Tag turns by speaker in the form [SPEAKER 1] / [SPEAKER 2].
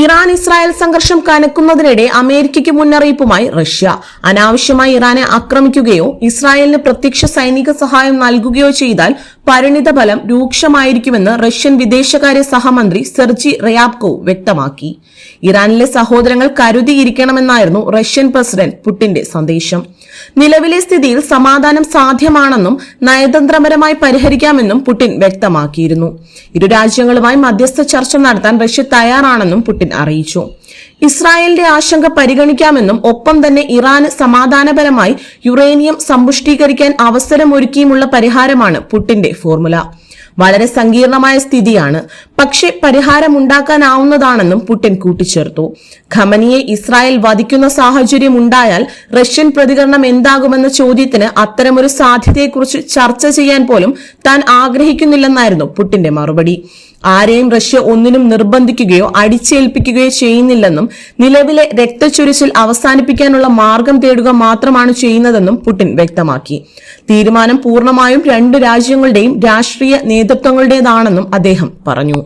[SPEAKER 1] Iran Israel സംഘർഷം കനക്കുന്നതിനിടെ അമേരിക്കയ്ക്ക് മുന്നറിയിപ്പുമായി റഷ്യ. അനാവശ്യമായി ഇറാനെ ആക്രമിക്കുകയോ ഇസ്രായേലിന് പ്രത്യക്ഷ സൈനിക സഹായം നൽകുകയോ ചെയ്താൽ പരിണിത ഫലം രൂക്ഷമായിരിക്കുമെന്ന് റഷ്യൻ വിദേശകാര്യ സഹമന്ത്രി സെർജി റയാബ്കോ വ്യക്തമാക്കി. ഇറാനിലെ സഹോദരങ്ങൾ കരുതിയിരിക്കണമെന്നായിരുന്നു റഷ്യൻ പ്രസിഡന്റ് പുടിന്റെ സന്ദേശം. നിലവിലെ സ്ഥിതിയിൽ സമാധാനം സാധ്യമാണെന്നും നയതന്ത്രപരമായി പരിഹരിക്കാമെന്നും പുടിൻ വ്യക്തമാക്കിയിരുന്നു. ഇരു രാജ്യങ്ങളുമായി മധ്യസ്ഥ ചർച്ച നടത്താൻ റഷ്യ തയ്യാറാണെന്നും പുടിൻ അറിയിച്ചു. ഇസ്രായേലിന്റെ ആശങ്ക പരിഗണിക്കാമെന്നും ഒപ്പം തന്നെ ഇറാന് സമാധാനപരമായി യുറേനിയം സമ്പുഷ്ടീകരിക്കാൻ അവസരമൊരുക്കിയുമുള്ള പരിഹാരമാണ് പുടിന്റെ ഫോർമുല. വളരെ സങ്കീർണമായ സ്ഥിതിയാണ്. പക്ഷേ പരിഹാരമുണ്ടാക്കാനാവുന്നതാണെന്നും പുടിൻ കൂട്ടിച്ചേർത്തു. ഖമനിയെ ഇസ്രായേൽ വധിക്കുന്ന സാഹചര്യം ഉണ്ടായാൽ റഷ്യൻ പ്രതികരണം എന്താകുമെന്ന ചോദ്യത്തിന് അത്തരമൊരു സാധ്യതയെക്കുറിച്ച് ചർച്ച ചെയ്യാൻ പോലും താൻ ആഗ്രഹിക്കുന്നില്ലെന്നായിരുന്നു പുടിന്റെ മറുപടി. ആരെയും റഷ്യ ഒന്നിനും നിർബന്ധിക്കുകയോ അടിച്ചേൽപ്പിക്കുകയോ ചെയ്യുന്നില്ലെന്നും നിലവിലെ രക്തച്ചൊരിച്ചിൽ അവസാനിപ്പിക്കാനുള്ള മാർഗം തേടുക മാത്രമാണ് ചെയ്യുന്നതെന്നും പുടിൻ വ്യക്തമാക്കി. തീരുമാനം പൂർണമായും രണ്ട് രാജ്യങ്ങളുടെയും രാഷ്ട്രീയ നേതൃത്വങ്ങളുടേതാണെന്നും അദ്ദേഹം പറഞ്ഞു.